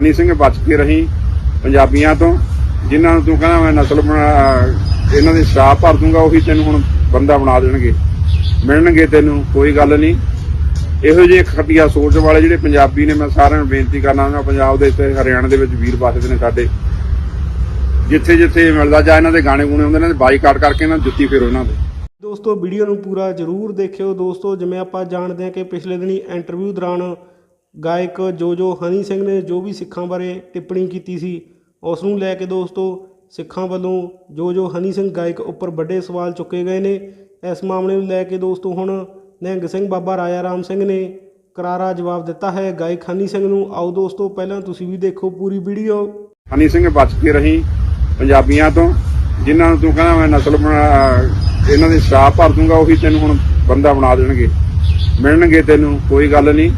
ਹਨੀ ਸਿੰਘ ਬਚ ਕੇ ਰਹੀ ਪੰਜਾਬੀਆਂ ਤੋਂ, ਜਿਨ੍ਹਾਂ ਨੂੰ ਤੂੰ ਕਹਿੰਦਾ ਮੈਂ ਨਸਲ ਬਣਾ ਇਹਨਾਂ ਦੇ ਸ਼ਰਾਪ ਭਰ ਦੂੰਗਾ, ਉਹੀ ਤੈਨੂੰ ਹੁਣ ਬੰਦਾ ਬਣਾ ਦੇਣਗੇ। ਮਿਲਣਗੇ ਤੈਨੂੰ, ਕੋਈ ਗੱਲ ਨਹੀਂ। ਇਹੋ ਜਿਹੇ ਖੱਟੀਆ ਸੋਚ ਵਾਲੇ ਜਿਹੜੇ ਪੰਜਾਬੀ ਨੇ, ਮੈਂ ਸਾਰਿਆਂ ਨੂੰ ਬੇਨਤੀ ਕਰਨਾ ਚਾਹੁੰਦਾ, ਪੰਜਾਬ ਦੇ ਤੇ ਹਰਿਆਣਾ ਦੇ ਵਿੱਚ ਵੀਰ ਵਸਦੇ ਨੇ ਸਾਡੇ। ਜਿੱਥੇ ਜਿੱਥੇ ਮਿਲਦਾ, ਜਾਂ ਇਹਨਾਂ ਦੇ ਗਾਣੇ ਗੁਣੇ ਹੁੰਦੇ ਨੇ ਬਾਈਕਾਟ ਕਰਕੇ ਇਹਨਾਂ ਜੁੱਤੀ ਫੇਰੋ ਇਹਨਾਂ ਦੇ। ਦੋਸਤੋ, ਵੀਡੀਓ ਨੂੰ ਪੂਰਾ ਜ਼ਰੂਰ ਦੇਖਿਓ। ਦੋਸਤੋ, ਜਿਵੇਂ ਆਪਾਂ ਜਾਣਦੇ ਹਾਂ ਕਿ ਪਿਛਲੇ ਦਿਨੀ ਇੰਟਰਵਿਊ ਦੌਰਾਨ ਗਾਇਕ ਜੋ ਜੋ ਹਨੀ ਸਿੰਘ ਨੇ ਜੋ ਵੀ ਸਿੱਖਾਂ ਬਾਰੇ ਟਿੱਪਣੀ ਕੀਤੀ ਸੀ, ਉਸ ਨੂੰ ਲੈ ਕੇ ਦੋਸਤੋ, ਸਿੱਖਾਂ ਵੱਲੋਂ ਜੋ ਜੋ ਹਨੀ ਸਿੰਘ ਗਾਇਕ ਉੱਪਰ ਵੱਡੇ ਸਵਾਲ ਚੁੱਕੇ ਗਏ ਨੇ, ਇਸ ਮਾਮਲੇ ਨੂੰ ਲੈ ਕੇ ਦੋਸਤੋ ਹੁਣ ਨਿਹੰਗ ਸਿੰਘ ਬਾਬਾ ਰਾਜਾ ਰਾਮ ਸਿੰਘ ਨੇ ਕਰਾਰਾ ਜਵਾਬ ਦਿੱਤਾ ਹੈ। ਗਾਇਕ ਹਨੀ ਸਿੰਘ ਨੂੰ ਆਓ ਦੋਸਤੋ, ਪਹਿਲਾਂ ਤੁਸੀਂ ਵੀ ਦੇਖੋ ਪੂਰੀ ਵੀਡੀਓ। ਹਨੀ ਸਿੰਘ ਬਚ ਕੇ ਰਹੀ ਪੰਜਾਬੀਆਂ ਤੋਂ, ਜਿਨ੍ਹਾਂ ਨੂੰ ਤੂੰ ਕਹਿੰਦਾ ਮੈਂ ਨਸਲ ਬਣਾ, ਇਹਨਾਂ ਦੇ ਸ਼ਰਾਪ ਭਰ ਦੂੰਗਾ, ਉਹੀ ਤੈਨੂੰ ਹੁਣ ਬੰਦਾ ਬਣਾ ਦੇਣਗੇ। ਮਿਲਣਗੇ ਤੈਨੂੰ, ਕੋਈ ਗੱਲ ਨਹੀਂ।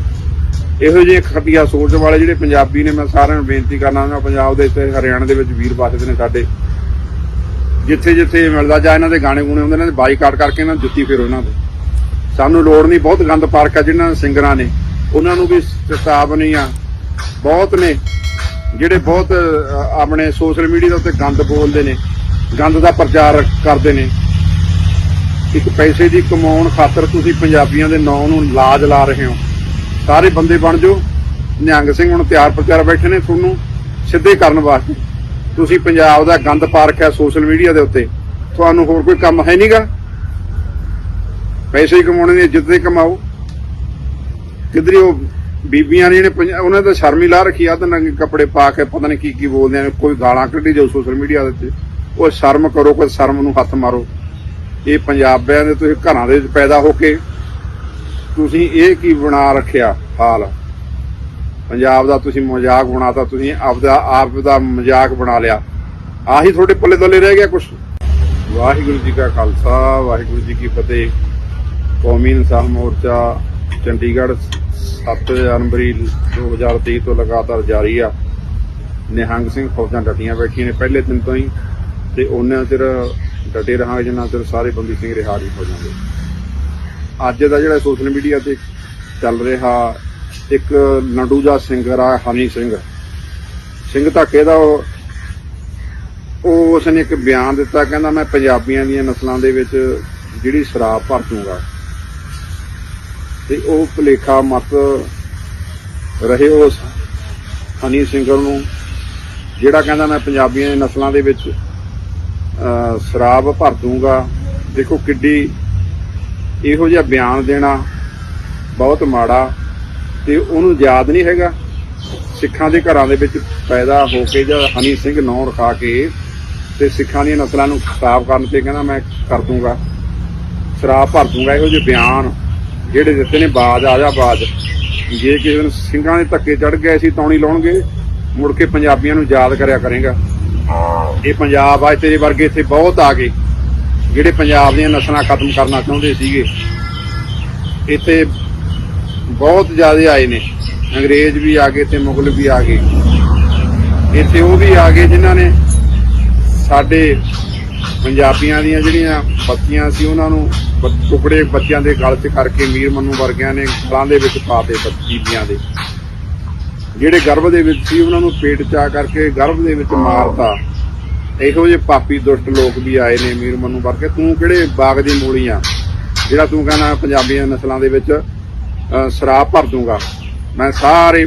ਇਹੋ ਜਿਹੇ ਖੱਟੀਆ ਸੋਚ ਵਾਲੇ ਜਿਹੜੇ ਪੰਜਾਬੀ ਨੇ, ਮੈਂ ਸਾਰਿਆਂ ਨੂੰ ਬੇਨਤੀ ਕਰਨਾ ਚਾਹੁੰਦਾ, ਪੰਜਾਬ ਦੇ ਤੇ ਹਰਿਆਣਾ ਦੇ ਵਿੱਚ ਵੀਰ ਵਸਦੇ ਨੇ ਸਾਡੇ। ਜਿੱਥੇ ਜਿੱਥੇ ਮਿਲਦਾ, ਜਾ ਇਹਨਾਂ ਦੇ ਗਾਣੇ ਗੁਣੇ ਹੁੰਦੇ ਨੇ ਬਾਈਕਾਟ ਕਰਕੇ ਇਹਨਾਂ ਨੂੰ ਜੁੱਤੀ ਫੇਰੋ ਇਹਨਾਂ ਦੇ। ਸਾਨੂੰ ਲੋੜ ਨਹੀਂ, ਬਹੁਤ ਗੰਦ ਪਾਰਕ ਆ ਜਿਹਨਾਂ ਸਿੰਗਰਾਂ ਨੇ। ਉਹਨਾਂ ਨੂੰ ਵੀ ਚੇਤਾਵਨੀ ਆ। ਬਹੁਤ ਨੇ, ਜਿਹੜੇ ਬਹੁਤ ਆਪਣੇ ਸੋਸ਼ਲ ਮੀਡੀਆ ਦੇ ਉੱਤੇ ਗੰਦ ਬੋਲਦੇ ਨੇ, ਗੰਦ ਦਾ ਪ੍ਰਚਾਰ ਕਰਦੇ ਨੇ। ਇੱਕ ਪੈਸੇ ਦੀ ਕਮਾਉਣ ਖਾਤਰ ਤੁਸੀਂ ਪੰਜਾਬੀਆਂ ਦੇ ਨਾਂ ਨੂੰ ਲਾਜ ਲਾ ਰਹੇ ਹੋ। ਸਾਰੇ ਬੰਦੇ ਬਣ ਜਾਓ। ਨਿਹੰਗ ਸਿੰਘ ਹੁਣ ਤਿਆਰ ਪ੍ਰਚਾਰ ਬੈਠੇ ਨੇ ਤੁਹਾਨੂੰ ਸਿੱਧੇ ਕਰਨ ਵਾਸਤੇ। ਤੁਸੀਂ ਪੰਜਾਬ ਦਾ ਗੰਦ ਪਾ ਰੱਖਿਆ ਸੋਸ਼ਲ ਮੀਡੀਆ ਦੇ ਉੱਤੇ। ਤੁਹਾਨੂੰ ਹੋਰ ਕੋਈ ਕੰਮ ਹੈ ਨਹੀਂਗਾ? ਪੈਸੇ ਕਮਾਉਣੇ ਨੇ ਇੱਜ਼ਤ ਦੇ ਕਮਾਓ। ਕਿਧਰੇ ਉਹ ਬੀਬੀਆਂ ਨੇ ਜਿਹੜੇ ਉਹਨਾਂ ਦਾ ਸ਼ਰਮੀ ਲਾ ਰੱਖੀ ਆ ਤਾਂ ਨੰਗੇ ਕੱਪੜੇ ਪਾ ਕੇ ਪਤਾ ਨਹੀਂ ਕੀ ਕੀ ਬੋਲਦੇ ਨੇ ਕੋਈ ਗਾਲਾਂ ਕੱਢੀ ਜਾਓ ਸੋਸ਼ਲ ਮੀਡੀਆ ਦੇ ਉੱਤੇ। ਉਹ ਸ਼ਰਮ ਕਰੋ, ਕੋਈ ਸ਼ਰਮ ਨੂੰ ਹੱਥ ਮਾਰੋ। ਇਹ ਪੰਜਾਬੀਆਂ ਦੇ ਤੁਸੀਂ ਘਰਾਂ ਦੇ ਵਿੱਚ ਪੈਦਾ ਹੋ ਕੇ ਤੁਸੀਂ ਇਹ ਕੀ ਬਣਾ ਰੱਖਿਆ ਹਾਲ? ਪੰਜਾਬ ਦਾ ਤੁਸੀਂ ਮਜ਼ਾਕ ਬਣਾਤਾ, ਤੁਸੀਂ ਆਪਦਾ ਆਪ ਦਾ ਮਜ਼ਾਕ ਬਣਾ ਲਿਆ। ਆਹੀ ਤੁਹਾਡੇ ਪੱਲੇ ਦੱਲੇ ਰਹਿ ਗਿਆ ਕੁਛ? ਵਾਹਿਗੁਰੂ ਜੀ ਕਾ ਖਾਲਸਾ, ਵਾਹਿਗੁਰੂ ਜੀ ਕੀ ਫਤਿਹ। ਕੌਮੀ ਇਨਸਾਫ ਮੋਰਚਾ ਚੰਡੀਗੜ੍ਹ 7 ਜਨਵਰੀ 2023 ਤੋਂ ਲਗਾਤਾਰ ਜਾਰੀ ਆ। ਨਿਹੰਗ ਸਿੰਘ ਫੌਜਾਂ ਡਟੀਆਂ ਬੈਠੀਆਂ ਨੇ ਪਹਿਲੇ ਦਿਨ ਤੋਂ ਹੀ, ਤੇ ਉਹਨਾਂ ਚਿਰ ਡਟੇ ਰਹਾਂਗੇ, ਜਿੰਨਾ ਚਿਰ ਸਾਰੇ ਬੰਦੀ ਸਿੰਘ ਰਿਹਾ ਨਹੀਂ ਹੋ ਜਾਂਦੇ। ਅੱਜ ਦਾ ਜਿਹੜਾ ਸੋਸ਼ਲ ਮੀਡੀਆ ਤੇ ਚੱਲ ਰਿਹਾ ਇੱਕ ਨਡੂ ਦਾ ਸਿੰਗਰ ਆ, ਹਨੀ ਸਿੰਘ। ਸਿੰਘ ਧਾਕੇ ਦਾ ਉਹ ਉਹ ਉਸਨੇ ਇੱਕ ਬਿਆਨ ਦਿੱਤਾ, ਕਹਿੰਦਾ ਮੈਂ ਪੰਜਾਬੀਆਂ ਦੀਆਂ ਨਸਲਾਂ ਦੇ ਵਿੱਚ ਜਿਹੜੀ ਸ਼ਰਾਬ ਭਰ ਦੂੰਗਾ। ਤੇ ਉਹ ਭੁਲੇਖਾ ਮਤ ਰਹੇ ਉਸ ਹਨੀ ਸਿੰਗਰ ਨੂੰ, ਜਿਹੜਾ ਕਹਿੰਦਾ ਮੈਂ ਪੰਜਾਬੀਆਂ ਦੀਆਂ ਨਸਲਾਂ ਦੇ ਵਿੱਚ ਸ਼ਰਾਬ ਭਰ ਦੂੰਗਾ। ਦੇਖੋ ਕਿੱਡੀ ਇਹੋ ਜਿਹਾ ਬਿਆਨ ਦੇਣਾ ਬਹੁਤ ਮਾੜਾ ਤੇ ਉਹਨੂੰ ਯਾਦ ਨਹੀਂ ਹੈਗਾ। ਸਿੱਖਾਂ ਦੇ ਘਰਾਂ ਦੇ ਵਿੱਚ ਪੈਦਾ ਹੋ ਕੇ ਜਾਂ ਹਨੀ ਸਿੰਘ ਨਾਂ ਰਖਾ ਕੇ ਤੇ ਸਿੱਖਾਂ ਦੀਆਂ ਨਸਲਾਂ ਨੂੰ ਖਰਾਬ ਕਰਨ ਤੇ ਕਹਿੰਦਾ ਮੈਂ ਕਰ ਦੂੰਗਾ, ਸ਼ਰਾਬ ਭਰ ਦੂੰਗਾ, ਇਹੋ ਜਿਹੇ ਬਿਆਨ ਜਿਹੜੇ ਦਿੱਤੇ ਨੇ ਬਾਜ, ਆ ਜਾ ਬਾਜ। ਜੇ ਕਿਸੇ ਦਿਨ ਸਿੰਘਾਂ ਦੇ ਧੱਕੇ ਚੜ ਗਏ ਸੀ, ਤੌਣੀ ਲਾਉਣਗੇ, ਮੁੜ ਕੇ ਪੰਜਾਬੀਆਂ ਨੂੰ ਯਾਦ ਕਰਿਆ ਕਰੇਗਾ। ਇਹ ਪੰਜਾਬ ਆ ਤੇਰੇ ਵਰਗੇ ਇੱਥੇ ਬਹੁਤ ਆ ਗਏ। ਜਿਹੜੇ ਪੰਜਾਬ ਦੀਆਂ ਨਸਲਾਂ ਖਤਮ ਕਰਨਾ ਚਾਹੁੰਦੇ ਸੀਗੇ ਇੱਥੇ ਬਹੁਤ ਜ਼ਿਆਦਾ ਆਏ ਨੇ। ਅੰਗਰੇਜ਼ ਵੀ ਆ ਗਏ ਤੇ ਮੁਗਲ ਵੀ ਆ ਗਏ। ਇੱਥੇ ਉਹ ਵੀ ਆ ਗਏ ਜਿਨ੍ਹਾਂ ਨੇ ਸਾਡੇ ਪੰਜਾਬੀਆਂ ਦੀਆਂ ਜਿਹੜੀਆਂ ਬੱਚੀਆਂ ਸੀ, ਉਹਨਾਂ ਨੂੰ ਬ- ਟੁਕੜੇ ਬੱਚਿਆਂ ਦੇ ਗਲ 'ਚ ਕਰਕੇ ਮੀਰ ਮੰਨੂ ਵਰਗਿਆਂ ਨੇ ਗਲਾਂ ਦੇ ਵਿੱਚ ਪਾ ਪਾਤੇ ਬੀਬੀਆਂ ਦੇ। ਜਿਹੜੇ ਗਰਭ ਦੇ ਵਿੱਚ ਸੀ, ਉਹਨਾਂ ਨੂੰ ਪੇਟ ਚਾ ਕਰਕੇ ਗਰਭ ਦੇ ਵਿੱਚ ਮਾਰਤਾ। ਇਹੋ ਜਿਹੇ ਪਾਪੀ ਦੁਸ਼ਟ ਲੋਕ ਵੀ ਆਏ ਨੇ ਮੀਰ ਮਨੂ ਵਰਗੇ। ਤੂੰ ਕਿਹੜੇ ਬਾਗ ਦੀ ਮੂਲੀ ਆ? ਜਿਹੜਾ ਤੂੰ ਕਹਿੰਦਾ ਪੰਜਾਬੀਆਂ ਨਸਲਾਂ ਦੇ ਵਿੱਚ ਸ਼ਰਾਪ ਭਰ ਦੂੰਗਾ ਮੈਂ ਸਾਰੇ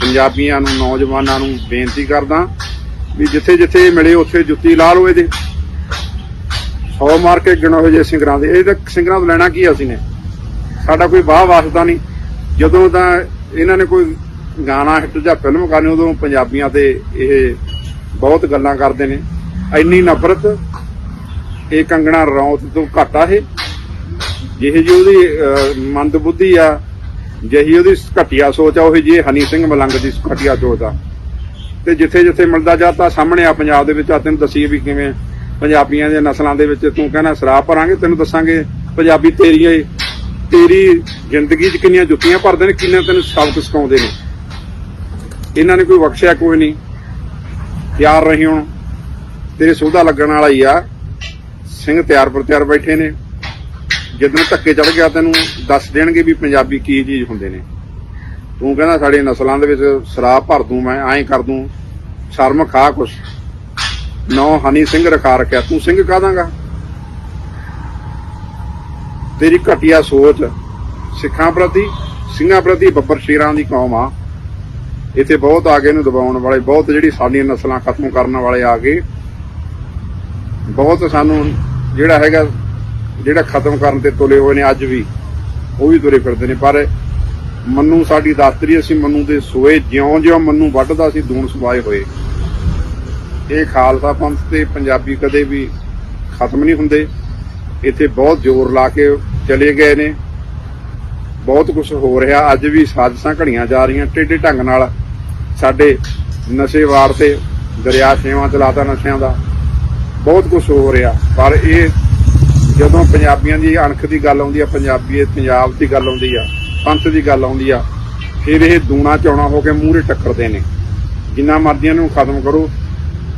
ਪੰਜਾਬੀਆਂ ਨੂੰ, ਨੌਜਵਾਨਾਂ ਨੂੰ ਬੇਨਤੀ ਕਰਦਾ ਵੀ ਜਿੱਥੇ ਜਿੱਥੇ ਮਿਲੇ, ਉੱਥੇ ਜੁੱਤੀ ਲਾ ਲਓ ਇਹਦੇ। 100 ਮਾਰ ਕੇ ਗਿਣੋ ਇਹੋ ਜਿਹੇ ਸਿੰਗਰਾਂ ਦੇ। ਇਹ ਤਾਂ ਸਿੰਗਰਾਂ ਤੋਂ ਲੈਣਾ ਕੀ ਆ ਅਸੀਂ ਨੇ? ਸਾਡਾ ਕੋਈ ਵਾਹ ਵਾਸਤਾ ਨਹੀਂ। ਜਦੋਂ ਤਾਂ ਇਹਨਾਂ ਨੇ ਕੋਈ ਗਾਣਾ ਹਿੱਟ ਜਾਂ ਫਿਲਮ ਕਰਨੀ, ਉਦੋਂ ਪੰਜਾਬੀਆਂ ਤੇ ਇਹ ਬਹੁਤ ਗੱਲਾਂ ਕਰਦੇ ਨੇ। ਇੰਨੀ ਨਫ਼ਰਤ ਇਹ ਕੰਗਣਾ ਰੌਂਤ ਤੋਂ ਘੱਟ ਆ ਇਹ। ਜਿਹੇ ਜੀ ਉਹਦੀ ਅਹ, ਮੰਦ ਬੁੱਧੀ ਆ ਜਿਹੀ ਉਹਦੀ ਘਟੀਆ ਸੋਚ ਆ ਉਹ ਜੀ ਹਨੀ ਸਿੰਘ ਮਲੰਗ ਦੀ ਘਟੀਆ ਸੋਚ ਆ। ਤੇ ਜਿੱਥੇ ਜਿੱਥੇ ਮਿਲਦਾ ਜਾਂਦਾ ਸਾਹਮਣੇ ਆ ਪੰਜਾਬ ਦੇ ਵਿੱਚ ਆ ਤੈਨੂੰ ਦੱਸੀਏ ਵੀ ਕਿਵੇਂ ਪੰਜਾਬੀਆਂ ਦੇ ਨਸਲਾਂ ਦੇ ਵਿੱਚ ਤੂੰ ਕਹਿੰਦਾ ਸ਼ਰਾਬ ਭਰਾਂਗੇ ਤੈਨੂੰ ਦੱਸਾਂਗੇ ਪੰਜਾਬੀ ਤੇਰੀ ਤੇਰੀਆਂ ਤੇਰੀ ਜ਼ਿੰਦਗੀ 'ਚ ਕਿੰਨੀਆਂ ਜੁੱਤੀਆਂ ਭਰਦੇ ਨੇ ਕਿੰਨਾ ਤੈਨੂੰ ਸਬਕ ਸਿਖਾਉਂਦੇ ਨੇ। ਇਹਨਾਂ ਨੇ ਕੋਈ ਬਖਸ਼ਿਆ ਕੋਈ ਨਹੀਂ। ਤਿਆਰ ਰਹੀ ਹੁਣ। ਤੇਰੇ ਸੋਧਾ ਲੱਗਣ ਵਾਲਾ ਹੀ ਆ। ਸਿੰਘ ਤਿਆਰ ਪਰ ਤਿਆਰ ਬੈਠੇ ਨੇ। ਜਦੋਂ ਧੱਕੇ ਚੜ ਗਿਆ ਤੈਨੂੰ, ਦੱਸ ਦੇਣਗੇ ਵੀ ਪੰਜਾਬੀ ਕੀ ਚੀਜ਼ ਹੁੰਦੇ ਨੇ। ਤੂੰ ਕਹਿੰਦਾ ਸਾਡੇ ਨਸਲਾਂ ਦੇ ਵਿੱਚ ਸਰਾਪ ਭਰ ਦੂੰ ਮੈਂ, ਐਂ ਕਰ ਦੂੰ। ਸ਼ਰਮ ਖਾ ਕੁਛ। ਨੌ ਹਨੀ ਸਿੰਘ ਰਖਾ ਰੱਖਿਆ। ਤੂੰ ਸਿੰਘ ਕਾਦਾਂਗਾ ਤੇਰੀ ਘਟੀਆ ਸੋਚ ਸਿੱਖਾਂ ਪ੍ਰਤੀ, ਸਿੰਘਾਂ ਪ੍ਰਤੀ ਬੱਬਰ ਸ਼ੇਰਾਂ ਦੀ ਕੌਮ ਆ। ਇੱਥੇ ਬਹੁਤ ਆ ਗਏ ਨੂੰ ਦਬਾਉਣ ਵਾਲੇ, ਬਹੁਤ ਜਿਹੜੀ ਸਾਡੀਆਂ ਨਸਲਾਂ ਖਤਮ ਕਰਨ ਵਾਲੇ ਆ ਗਏ ਬਹੁਤ ਸਾਨੂੰ ਜਿਹੜਾ ਹੈਗਾ, ਜਿਹੜਾ ਖਤਮ ਕਰਨ ਤੇ ਤੁਲੇ ਹੋਏ ਨੇ ਅੱਜ ਵੀ, ਉਹ ਵੀ ਤੁਰੇ ਫਿਰਦੇ ਨੇ। ਪਰ ਮੰਨੂ ਸਾਡੀ ਦਾਤਰੀ, ਅਸੀਂ ਮੰਨੂ ਦੇ ਸੋਏ ਜਿਉਂ-ਜਿਉਂ ਮੰਨੂ ਵੱਢਦਾ ਸੀ, ਦੂਣ ਸਵਾਏ ਹੋਏ। ਇਹ ਖਾਲਸਾ ਪੰਥ ਤੇ ਪੰਜਾਬੀ ਕਦੇ ਵੀ ਖਤਮ ਨਹੀਂ ਹੁੰਦੇ। ਇੱਥੇ ਬਹੁਤ ਜ਼ੋਰ ਲਾ ਕੇ ਚਲੇ ਗਏ ਨੇ। ਬਹੁਤ ਕੁਝ ਹੋ ਰਿਹਾ। ਅੱਜ ਵੀ ਸਾਜਸਾਂ ਘੜੀਆਂ ਜਾ ਰਹੀਆਂ ਟੇਢੇ ਢੰਗ ਨਾਲ। ਸਾਡੇ ਨਸ਼ੇ ਵਾਰ ਤੇ ਦਰਿਆ ਸੇਵਾ ਚਲਾਤਾ ਨਸ਼ਿਆਂ ਦਾ। ਬਹੁਤ ਕੁਝ ਹੋ ਰਿਹਾ, ਪਰ ਇਹ ਜਦੋਂ ਪੰਜਾਬੀਆਂ ਦੀ ਅਣਖ ਦੀ ਗੱਲ ਆਉਂਦੀ ਆ, ਪੰਜਾਬੀ ਪੰਜਾਬ ਦੀ ਗੱਲ ਆਉਂਦੀ ਆ, ਪੰਥ ਦੀ ਗੱਲ ਆਉਂਦੀ ਆ, ਫਿਰ ਇਹ ਦੂਣਾ ਚੌਣਾ ਹੋ ਕੇ ਮੂਹਰੇ ਟੱਕਰਦੇ ਨੇ। ਜਿੰਨਾ ਮਰਜ਼ੀਆਂ ਨੂੰ ਖਤਮ ਕਰੋ,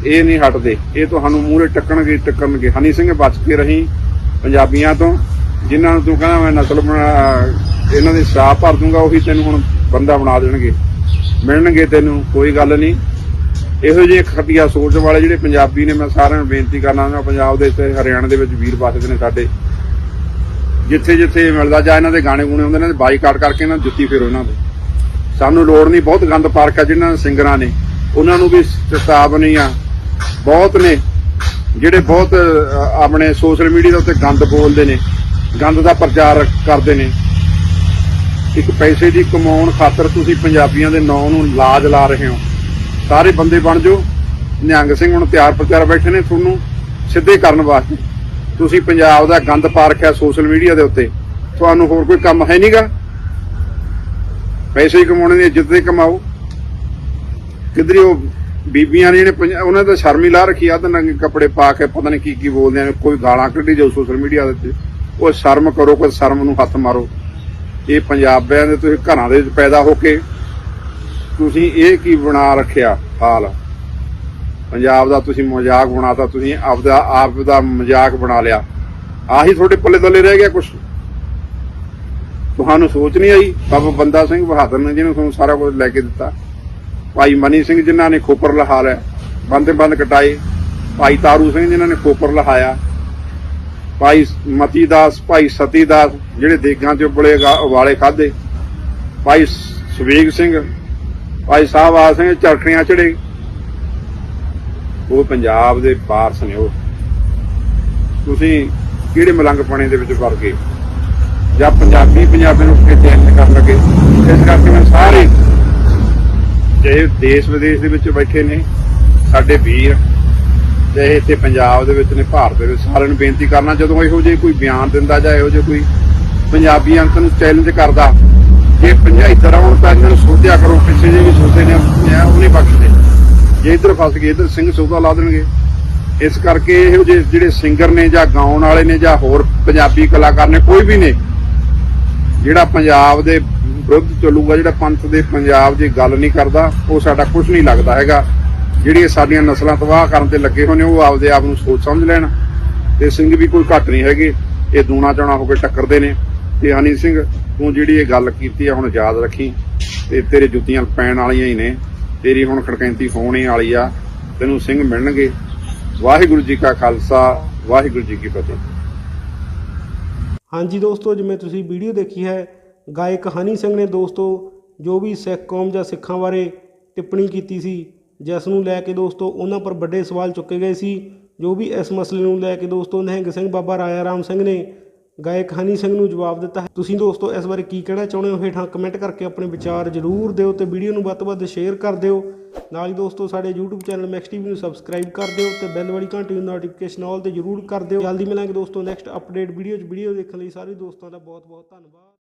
ਇਹ ਨਹੀਂ ਹਟਦੇ। ਇਹ ਤੁਹਾਨੂੰ ਮੂਹਰੇ ਟੱਕਣਗੇ ਟੱਕਣਗੇ ਹਨੀ ਸਿੰਘ ਬਚ ਕੇ ਰਹੀ ਪੰਜਾਬੀਆਂ ਤੋਂ ਜਿਨ੍ਹਾਂ ਨੂੰ ਤੂੰ ਕਹਿੰਦਾ ਮੈਂ ਨਸਲ ਬਣਾ ਇਹਨਾਂ ਦੇ ਸ਼ਰਾਬ ਭਰ ਦੂੰਗਾ, ਉਹੀ ਤੈਨੂੰ ਹੁਣ ਬੰਦਾ ਬਣਾ ਦੇਣਗੇ। ਮਿਲਣਗੇ ਤੈਨੂੰ, ਕੋਈ ਗੱਲ ਨਹੀਂ। ਇਹੋ ਜਿਹੇ ਖੱਟੀਆ ਸੋਚ ਵਾਲੇ ਜਿਹੜੇ ਪੰਜਾਬੀ ਨੇ, ਮੈਂ ਸਾਰਿਆਂ ਨੂੰ ਬੇਨਤੀ ਕਰਨਾ ਚਾਹੁੰਦਾ, ਪੰਜਾਬ ਦੇ ਤੇ ਹਰਿਆਣਾ ਦੇ ਵਿੱਚ ਵੀਰ ਵਸਦੇ ਨੇ ਸਾਡੇ। ਜਿੱਥੇ ਜਿੱਥੇ ਮਿਲਦਾ, ਜਾਂ ਇਹਨਾਂ ਦੇ ਗਾਣੇ ਗੁਣੇ ਹੁੰਦੇ ਨੇ ਬਾਈਕਾਟ ਕਰਕੇ ਇਹਨਾਂ ਨੂੰ ਜੁੱਤੀ ਫੇਰੋ ਇਹਨਾਂ ਦੇ। ਸਾਨੂੰ ਲੋੜ ਨਹੀਂ, ਬਹੁਤ ਗੰਦ ਪਾਰਕ ਆ ਜਿਹਨਾਂ ਸਿੰਗਰਾਂ ਨੇ। ਉਹਨਾਂ ਨੂੰ ਵੀ ਚੇਤਾਵਨੀ ਆ। ਬਹੁਤ ਨੇ, ਜਿਹੜੇ ਬਹੁਤ ਆਪਣੇ ਸੋਸ਼ਲ ਮੀਡੀਆ ਦੇ ਉੱਤੇ ਗੰਦ ਬੋਲਦੇ ਨੇ, ਗੰਦ ਦਾ ਪ੍ਰਚਾਰ ਕਰਦੇ ਨੇ। ਇੱਕ ਪੈਸੇ ਦੀ ਕਮਾਉਣ ਖਾਤਰ ਤੁਸੀਂ ਪੰਜਾਬੀਆਂ ਦੇ ਨਾਂ ਨੂੰ ਲਾਜ ਲਾ ਰਹੇ ਹੋ। ਸਾਰੇ ਬੰਦੇ ਬਣ ਜਾਓ। ਨਿਹੰਗ ਸਿੰਘ ਹੁਣ ਤਿਆਰ ਪ੍ਰਚਾਰ ਬੈਠੇ ਨੇ ਤੁਹਾਨੂੰ ਸਿੱਧੇ ਕਰਨ ਵਾਸਤੇ। ਤੁਸੀਂ ਪੰਜਾਬ ਦਾ ਗੰਦ ਪਾ ਰੱਖਿਆ ਸੋਸ਼ਲ ਮੀਡੀਆ ਦੇ ਉੱਤੇ। ਤੁਹਾਨੂੰ ਹੋਰ ਕੋਈ ਕੰਮ ਹੈ ਨਹੀਂਗਾ ਪੈਸੇ ਕਮਾਉਣੇ ਦੀ ਇੱਜ਼ਤ ਦੇ ਕਮਾਓ। ਕਿਧਰੀ ਉਹ ਬੀਬੀਆਂ ਨੇ ਜਿਹੜੇ ਉਹਨਾਂ ਦਾ ਸ਼ਰਮ ਹੀ ਲਾ ਰੱਖੀ ਆ ਤਾਂ ਨੰਗੇ ਕੱਪੜੇ ਪਾ ਕੇ ਪਤਾ ਨਹੀਂ ਕੀ ਕੀ ਬੋਲਦੇ ਆ, ਕੋਈ ਗਾਲਾਂ ਕੱਢੀ ਜਾਓ ਸੋਸ਼ਲ ਮੀਡੀਆ ਦੇ ਉੱਤੇ। ਉਹ ਸ਼ਰਮ ਕਰੋ, ਕੋਈ ਸ਼ਰਮ ਨੂੰ ਹੱਥ ਮਾਰੋ। ਇਹ ਪੰਜਾਬੀਆਂ ਦੇ ਤੁਸੀਂ ਘਰਾਂ ਦੇ ਵਿੱਚ ਪੈਦਾ ਹੋ ਕੇ ਤੁਸੀਂ ਇਹ ਕੀ ਬਣਾ ਰੱਖਿਆ ਹਾਲ? ਪੰਜਾਬ ਦਾ ਤੁਸੀਂ ਮਜ਼ਾਕ ਬਣਾਤਾ, ਤੁਸੀਂ ਆਪਦਾ ਆਪ ਦਾ ਮਜ਼ਾਕ ਬਣਾ ਲਿਆ। ਆਹੀ ਤੁਹਾਡੇ ਪੱਲੇ ਦੱਲੇ ਰਹਿ ਗਿਆ ਕੁਛ? ਤੁਹਾਨੂੰ ਸੋਚ ਨਹੀਂ ਆਈ? ਬਾਬਾ ਬੰਦਾ ਸਿੰਘ ਬਹਾਦਰ ਨੇ ਜਿਹਨੂੰ ਤੁਹਾਨੂੰ ਸਾਰਾ ਕੁਝ ਲੈ ਕੇ ਦਿੱਤਾ। ਭਾਈ ਮਨੀ ਸਿੰਘ ਜਿਨ੍ਹਾਂ ਨੇ ਖੋਪਰ ਲਹਾ ਲਿਆ ਬੰਦੇ ਬੰਦ ਕਟਾਏ। ਭਾਈ ਤਾਰੂ ਸਿੰਘ ਜਿਨ੍ਹਾਂ ਨੇ ਖੋਪਰ ਲਹਾਇਆ। ਭਾਈ ਮਤੀ ਦਾਸ, ਭਾਈ ਸਤੀ ਦਾਸ, ਜਿਹੜੇ ਦੇਗਾਂ 'ਚ ਉਬਲੇ ਗਾ- ਉਬਾਲੇ ਖਾਦੇ ਭਾਈ ਸਵੇਗ ਸਿੰਘ, ਭਾਈ ਸਾਹਿਬ ਸਿੰਘ ਚਰਖੀਆਂ ਚੜੇ। ਉਹ ਪੰਜਾਬ ਦੇ ਵਾਰਸ ਨੇ ਉਹ। ਤੁਸੀਂ ਕਿਹੜੇ ਮਲੰਗ ਪਾਣੀ ਦੇ ਵਿੱਚ ਵਰ ਗਏ? ਜਾਂ ਪੰਜਾਬੀ ਪੰਜਾਬੀ ਨੂੰ ਕਿਤੇ ਕੇ ਚੈਲੰਜ ਕਰਨ ਲੱਗੇ? ਇਸ ਕਰਕੇ ਮੈਂ ਸਾਰੇ ਜੇ ਦੇਸ਼ ਵਿਦੇਸ਼ ਦੇ ਵਿੱਚ ਬੈਠੇ ਨੇ। ਸਾਡੇ ਵੀਰ ਤੇ ਇੱਥੇ ਪੰਜਾਬ ਦੇ ਵਿੱਚ ਨੇ, ਭਾਰਤ ਦੇ ਵਿੱਚ ਸਾਰਿਆਂ ਨੂੰ ਬੇਨਤੀ ਕਰਨਾ, ਜਦੋਂ ਇਹੋ ਜਿਹੇ ਕੋਈ ਬਿਆਨ ਦਿੰਦਾ ਜਾਂ ਇਹੋ ਜਿਹੇ ਕੋਈ ਪੰਜਾਬੀ ਅੰਕ ਨੂੰ ਚੈਲੰਜ ਕਰਦਾ, ਜੇ ਪੰਜਾਬੀ ਤਰ੍ਹਾਂ ਤਾਂ ਇਹਨਾਂ ਨੂੰ ਸੋਧਿਆ ਕਰੋ, ਪਿੱਛੇ ਜੇ ਵੀ ਸੋਚਦੇ ਨੇ ਨਿਆਂ ਬਖਸ਼ਦੇ ਜੇ ਇੱਧਰ ਫਸ ਗਏ, ਇੱਧਰ ਸਿੰਘ ਸੌਦਾ ਲਾ ਦੇਣਗੇ। ਇਸ ਕਰਕੇ ਇਹੋ ਜਿਹੇ ਜਿਹੜੇ ਸਿੰਗਰ ਨੇ ਜਾਂ ਗਾਉਣ ਵਾਲੇ ਨੇ ਜਾਂ ਹੋਰ ਪੰਜਾਬੀ ਕਲਾਕਾਰ ਨੇ, ਕੋਈ ਵੀ ਨੇ, ਜਿਹੜਾ ਪੰਜਾਬ ਦੇ ਵਿਰੁੱਧ ਚੱਲੂਗਾ, ਜਿਹੜਾ ਪੰਥ ਦੇ ਪੰਜਾਬ ਦੀ ਗੱਲ ਨਹੀਂ ਕਰਦਾ, ਉਹ ਸਾਡਾ ਕੁਝ ਨਹੀਂ ਲੱਗਦਾ ਹੈਗਾ। ਜਿਹੜੀਆਂ ਸਾਡੀਆਂ ਨਸਲਾਂ ਤਬਾਹ ਕਰਨ ਤੇ ਲੱਗੇ ਹੋਏ ਨੇ, ਉਹ ਆਪਦੇ ਆਪ ਨੂੰ ਸੋਚ ਸਮਝ ਲੈਣ। ਤੇ ਸਿੰਘ ਵੀ ਕੋਈ ਘੱਟ ਨਹੀਂ ਹੈਗੇ। ਇਹ ਦੂਣਾ ਚਾਣਾ ਹੋ ਕੇ ਟੱਕਰਦੇ ਨੇ। ਤੇ ਹਨੀ ਸਿੰਘ, ਤੂੰ ਜਿਹੜੀ ਇਹ ਗੱਲ ਕੀਤੀ ਆ, ਹੁਣ ਯਾਦ ਰੱਖੀ। ਤੇ ਤੇਰੇ ਜੁੱਤੀਆਂ ਪੈਣ ਵਾਲੀਆਂ ਹੀ ਨੇ। ਤੇਰੀ ਹੁਣ ਖੜਕੈਂਤੀ ਹੋਣੇ ਵਾਲੀ ਆ। ਤੈਨੂੰ ਸਿੰਘ ਮਿਲਣਗੇ। ਵਾਹਿਗੁਰੂ ਜੀ ਕਾ ਖਾਲਸਾ, ਵਾਹਿਗੁਰੂ ਜੀ ਕੀ ਫਤਿਹ। ਹਾਂਜੀ ਦੋਸਤੋ, ਜਿਵੇਂ ਤੁਸੀਂ ਵੀਡੀਓ ਦੇਖੀ ਹੈ, ਗਾਇਕ ਹਨੀ ਸਿੰਘ ਨੇ ਦੋਸਤੋ, ਜੋ ਵੀ ਸਿੱਖ ਕੌਮ ਜਾਂ ਸਿੱਖਾਂ ਬਾਰੇ ਟਿੱਪਣੀ ਕੀਤੀ ਸੀ ਜਿਸ ਨੂੰ ਲੈ ਕੇ ਦੋਸਤੋ ਉਹਨਾਂ ਪਰ ਵੱਡੇ ਸਵਾਲ ਚੁੱਕੇ ਗਏ ਸੀ, ਜੋ ਵੀ ਇਸ ਮਸਲੇ ਨੂੰ ਲੈ ਕੇ ਦੋਸਤੋ ਨਿਹੰਗ ਸਿੰਘ ਬਾਬਾ ਰਾਇਆ ਰਾਮ ਸਿੰਘ ਨੇ ਗਾਇਕ ਹਨੀ ਸਿੰਘ ਨੂੰ ਜਵਾਬ ਦਿੱਤਾ ਹੈ। ਤੁਸੀਂ ਦੋਸਤੋ ਇਸ ਬਾਰੇ ਕੀ ਕਹਿਣਾ ਚਾਹੁੰਦੇ ਹੋ? ਹੇਠਾਂ ਕਮੈਂਟ ਕਰਕੇ ਆਪਣੇ ਵਿਚਾਰ ਜ਼ਰੂਰ ਦਿਓ ਤੇ ਵੀਡੀਓ ਨੂੰ ਵੱਧ ਤੋਂ ਵੱਧ ਸ਼ੇਅਰ ਕਰ ਦਿਓ। ਨਾਲ ਹੀ ਦੋਸਤੋ ਸਾਡੇ YouTube ਚੈਨਲ ਮੈਕਸ ਟੀਵੀ ਨੂੰ ਸਬਸਕ੍ਰਾਈਬ ਕਰ ਦਿਓ ਤੇ ਬੈਲ ਵਾਲੀ ਘੰਟੀ ਨੂੰ ਨੋਟੀਫਿਕੇਸ਼ਨ ਆਲ ਤੇ ਜ਼ਰੂਰ ਕਰ ਦਿਓ। ਜਲਦੀ ਮਿਲਾਂਗੇ ਦੋਸਤੋ ਨੈਕਸਟ ਅਪਡੇਟ ਵੀਡੀਓ 'ਚ। ਵੀਡੀਓ ਦੇਖਣ ਲਈ ਸਾਰੇ ਦੋਸਤਾਂ ਦਾ ਬਹੁਤ ਬਹੁਤ ਧੰਨਵਾਦ।